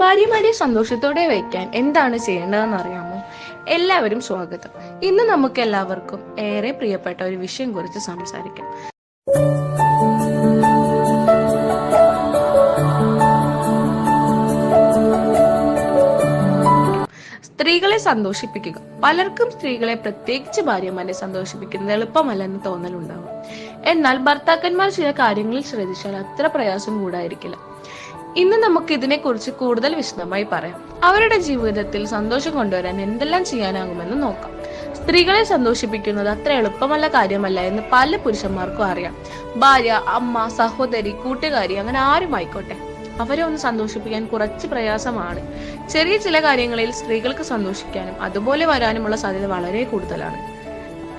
ഭാര്യമാരെ സന്തോഷത്തോടെ വയ്ക്കാൻ എന്താണ് ചെയ്യേണ്ടതെന്ന് അറിയാമോ? എല്ലാവരും സ്വാഗതം. ഇന്ന് നമുക്ക് എല്ലാവർക്കും ഏറെ പ്രിയപ്പെട്ട ഒരു വിഷയം കുറിച്ച് സംസാരിക്കാം. സ്ത്രീകളെ സന്തോഷിപ്പിക്കുക. പലർക്കും സ്ത്രീകളെ പ്രത്യേകിച്ച് ഭാര്യമാരെ സന്തോഷിപ്പിക്കുന്നത് എളുപ്പമല്ലെന്ന് തോന്നലുണ്ടാവും എന്നാൽ ഭർത്താക്കന്മാർ ചില കാര്യങ്ങളിൽ ശ്രദ്ധിച്ചാൽ അത്ര പ്രയാസം കൂടായിരിക്കില്ല. ഇന്ന് നമുക്ക് ഇതിനെക്കുറിച്ച് കൂടുതൽ വിശദമായി പറയാം. അവരുടെ ജീവിതത്തിൽ സന്തോഷം കൊണ്ടുവരാൻ എന്തെല്ലാം ചെയ്യാനാകുമെന്ന് നോക്കാം. സ്ത്രീകളെ സന്തോഷിപ്പിക്കുന്നത് അത്ര എളുപ്പമല്ല കാര്യമല്ല എന്ന് പല പുരുഷന്മാർക്കും അറിയാം. ഭാര്യ അമ്മ സഹോദരി കൂട്ടുകാരി അങ്ങനെ ആരും ആയിക്കോട്ടെ. അവരെ ഒന്ന് സന്തോഷിപ്പിക്കാൻ കുറച്ച് പ്രയാസമാണ്. ചെറിയ ചില കാര്യങ്ങളിൽ സ്ത്രീകൾക്ക് സന്തോഷിക്കാനും അതുപോലെ വരാനുമുള്ള സാധ്യത വളരെ കൂടുതലാണ്.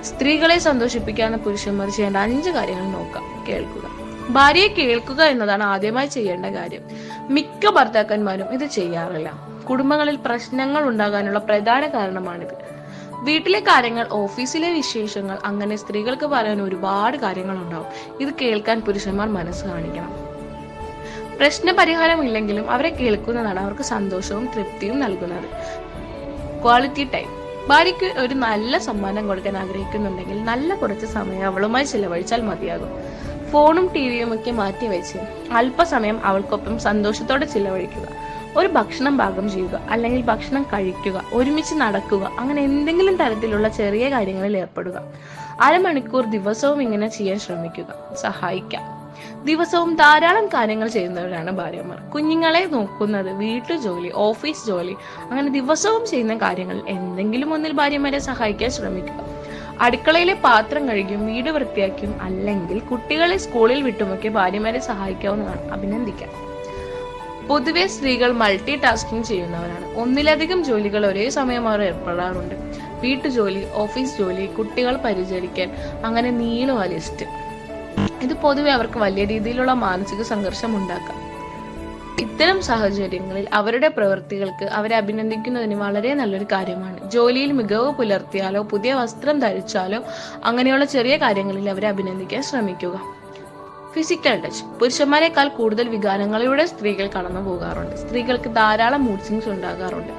സ്ത്രീകളെ സന്തോഷിപ്പിക്കാവുന്ന പുരുഷന്മാർ ചെയ്യേണ്ട അഞ്ച് കാര്യങ്ങൾ നോക്കാം. കേൾക്കുക. ഭാര്യയെ കേൾക്കുക എന്നതാണ് ആദ്യമായി ചെയ്യേണ്ട കാര്യം. മിക്ക ഭർത്താക്കന്മാരും ഇത് ചെയ്യാറില്ല. കുടുംബങ്ങളിൽ പ്രശ്നങ്ങൾ ഉണ്ടാകാനുള്ള പ്രധാന കാരണമാണിത്. വീട്ടിലെ കാര്യങ്ങൾ ഓഫീസിലെ വിശേഷങ്ങൾ അങ്ങനെ സ്ത്രീകൾക്ക് പറയാൻ ഒരുപാട് കാര്യങ്ങൾ ഉണ്ടാവും ഇത് കേൾക്കാൻ പുരുഷന്മാർ മനസ്സ് കാണിക്കണം. പ്രശ്ന പരിഹാരമില്ലെങ്കിലും അവരെ കേൾക്കുന്നതാണ് അവർക്ക് സന്തോഷവും തൃപ്തിയും നൽകുന്നത്. Quality time. ഭാര്യയ്ക്ക് ഒരു നല്ല സമ്മാനം കൊടുക്കാൻ ആഗ്രഹിക്കുന്നുണ്ടെങ്കിൽ നല്ല കുറച്ച് സമയം അവളുമായി ചിലവഴിച്ചാൽ മതിയാകും. ഫോണും ടി വിയും ഒക്കെ മാറ്റി വെച്ച് അല്പസമയം അവൾക്കൊപ്പം സന്തോഷത്തോടെ ചിലവഴിക്കുക. ഒരു ഭക്ഷണം പാകം ചെയ്യുക അല്ലെങ്കിൽ ഭക്ഷണം കഴിക്കുക ഒരുമിച്ച് നടക്കുക അങ്ങനെ എന്തെങ്കിലും തരത്തിലുള്ള ചെറിയ കാര്യങ്ങളിൽ ഏർപ്പെടുക. അരമണിക്കൂർ ദിവസവും ഇങ്ങനെ ചെയ്യാൻ ശ്രമിക്കുക. സഹായിക്കാം. ദിവസവും ധാരാളം കാര്യങ്ങൾ ചെയ്യുന്നവരാണ് ഭാര്യമാർ. കുഞ്ഞുങ്ങളെ നോക്കുന്നത് വീട്ടു ജോലി ഓഫീസ് ജോലി അങ്ങനെ ദിവസവും ചെയ്യുന്ന കാര്യങ്ങൾ എന്തെങ്കിലും ഒന്നിൽ ഭാര്യമാരെ സഹായിക്കാൻ ശ്രമിക്കുക. അടുക്കളയിലെ പാത്രം കഴുകിയും വീട് വൃത്തിയാക്കിയും അല്ലെങ്കിൽ കുട്ടികളെ സ്കൂളിൽ വിട്ടുമൊക്കെ ഭാര്യമാരെ സഹായിക്കാവുന്നതാണ്. അഭിനന്ദിക്കാം. പൊതുവെ സ്ത്രീകൾ മൾട്ടി ടാസ്കിംഗ് ചെയ്യുന്നവരാണ്. ഒന്നിലധികം ജോലികൾ ഒരേ സമയം അവർ ഏർപ്പെടാറുണ്ട്. വീട്ടുജോലി ഓഫീസ് ജോലി കുട്ടികൾ പരിചരിക്കാൻ അങ്ങനെ നീളുക ലിസ്റ്റ് ഇത് പൊതുവെ അവർക്ക് വലിയ രീതിയിലുള്ള മാനസിക സംഘർഷം ഉണ്ടാക്കാം. ഇത്തരം സാഹചര്യങ്ങളിൽ അവരുടെ പ്രവൃത്തികൾക്ക് അവരെ അഭിനന്ദിക്കുന്നതിന് വളരെ നല്ലൊരു കാര്യമാണ്. ജോലിയിൽ മികവ് പുലർത്തിയാലോ പുതിയ വസ്ത്രം ധരിച്ചാലോ അങ്ങനെയുള്ള ചെറിയ കാര്യങ്ങളിൽ അവരെ അഭിനന്ദിക്കാൻ ശ്രമിക്കുക. ഫിസിക്കൽ ടച്ച് പുരുഷന്മാരെക്കാൾ കൂടുതൽ വികാരങ്ങളിലൂടെ സ്ത്രീകൾ കടന്നു പോകാറുണ്ട്. സ്ത്രീകൾക്ക് ധാരാളം മൂഡ് സ്വിങ്സ് ഉണ്ടാകാറുണ്ട്.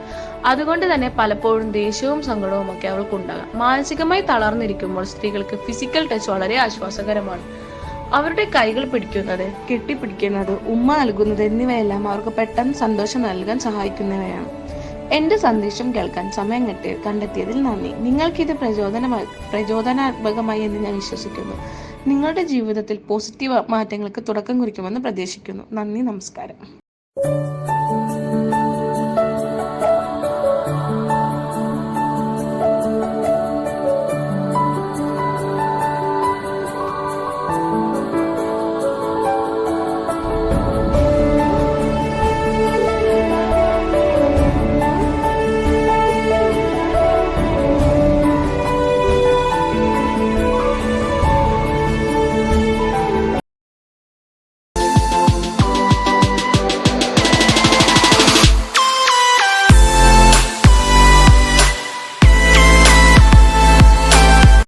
അതുകൊണ്ട് തന്നെ പലപ്പോഴും ദേഷ്യവും സങ്കടവും ഒക്കെ അവർക്ക് ഉണ്ടാകാം. മാനസികമായി തളർന്നിരിക്കുമ്പോൾ സ്ത്രീകൾക്ക് ഫിസിക്കൽ ടച്ച് വളരെ ആശ്വാസകരമാണ്. അവരുടെ കൈകൾ പിടിക്കുന്നത് കെട്ടിപ്പിടിക്കുന്നത് ഉമ്മ നൽകുന്നത് എന്നിവയെല്ലാം അവർക്ക് പെട്ടെന്ന് സന്തോഷം നൽകാൻ സഹായിക്കുന്നവയാണ്. എന്റെ സന്ദേശം കേൾക്കാൻ സമയം കെട്ടി കണ്ടെത്തിയതിൽ നന്ദി. നിങ്ങൾക്കിത് പ്രചോദന പ്രചോദനാത്മകമായി എന്ന് ഞാൻ വിശ്വസിക്കുന്നു. നിങ്ങളുടെ ജീവിതത്തിൽ പോസിറ്റീവ് മാറ്റങ്ങൾക്ക് തുടക്കം കുറിക്കുമെന്ന് പ്രതീക്ഷിക്കുന്നു. നന്ദി നമസ്കാരം.